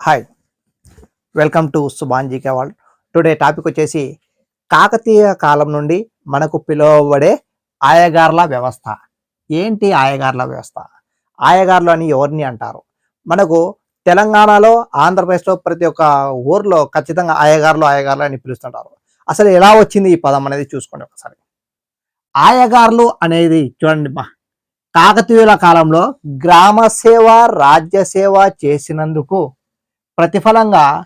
Hi welcome to సుభాన్జీ కేవాల్ today topic వచ్చేసి కాకతీయ కాలం నుండి మనకు పిలువబడే ఆయగార్ల వ్యవస్థ. ఏంటి ఆయగార్ల వ్యవస్థ? ఆయగార్లు అని ఎవరిని అంటారు? మనకు తెలంగాణలో ఆంధ్రప్రదేశ్లో ప్రతి ఒక్క ఊర్లో ఖచ్చితంగా ఆయగార్లు ఆయగార్లు అని పిలుస్తుంటారు. అసలు ఎలా వచ్చింది ఈ పదం అనేది చూసుకోండి ఒకసారి. ఆయగార్లు అనేది చూడండి మా కాకతీయుల కాలంలో గ్రామ సేవ రాజ్య సేవ చేసినందుకు ప్రతిఫలంగా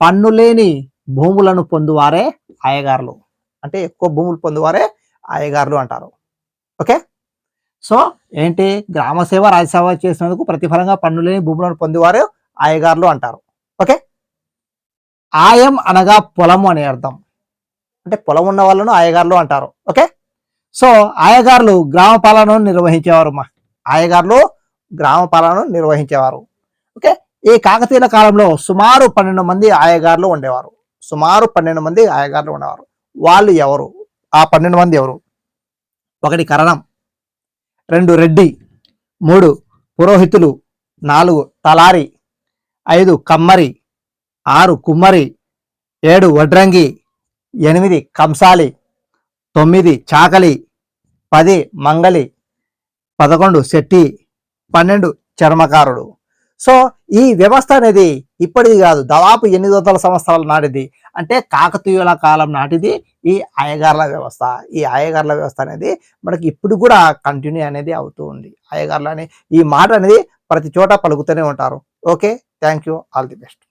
పన్ను లేని భూములను పొందువారే ఆయగారులు. అంటే ఎక్కువ భూములు పొందువారే ఆయగారులు అంటారు. ఓకే? సో ఏంటి? గ్రామ సేవ రాజ్యసేవ చేసినందుకు ప్రతిఫలంగా పన్ను లేని భూములను పొందువారే ఆయగారులు అంటారు. ఓకే? ఆయం అనగా పొలము అనే అర్థం. అంటే పొలం ఉన్న వాళ్ళను ఆయగారులు అంటారు. ఓకే? సో ఆయగారులు గ్రామ పాలనను నిర్వహించేవారు మా ఆయగారులు గ్రామ పాలనను నిర్వహించేవారు. ఓకే? ఈ కాకతీయుల కాలంలో సుమారు పన్నెండు మంది ఆయగారులు ఉండేవారు. సుమారు పన్నెండు మంది ఆయగారులు ఉండేవారు. వాళ్ళు ఎవరు? ఆ పన్నెండు మంది ఎవరు? ఒకటి కరణం రెండు రెడ్డి మూడు పురోహితులు నాలుగు తలారి ఐదు కమ్మరి ఆరు కుమ్మరి ఏడు వడ్రంగి ఎనిమిది కంసాలి తొమ్మిది చాకలి పది మంగలి పదకొండు శెట్టి పన్నెండు చర్మకారుడు. సో ఈ వ్యవస్థ అనేది ఇప్పటిది కాదు. దాదాపు ఎనిమిది వందల సంవత్సరాల నాటిది. అంటే కాకతీయుల కాలం నాటిది ఈ అయ్యగార్ల వ్యవస్థ. ఈ అయ్యగార్ల వ్యవస్థ అనేది మనకి ఇప్పుడు కూడా కంటిన్యూ అనేది అవుతూ ఉంది. అయ్యగార్లు అనే ఈ మాట అనేది ప్రతి చోట పలుకుతూనే ఉంటారు. Okay? Thank you all the best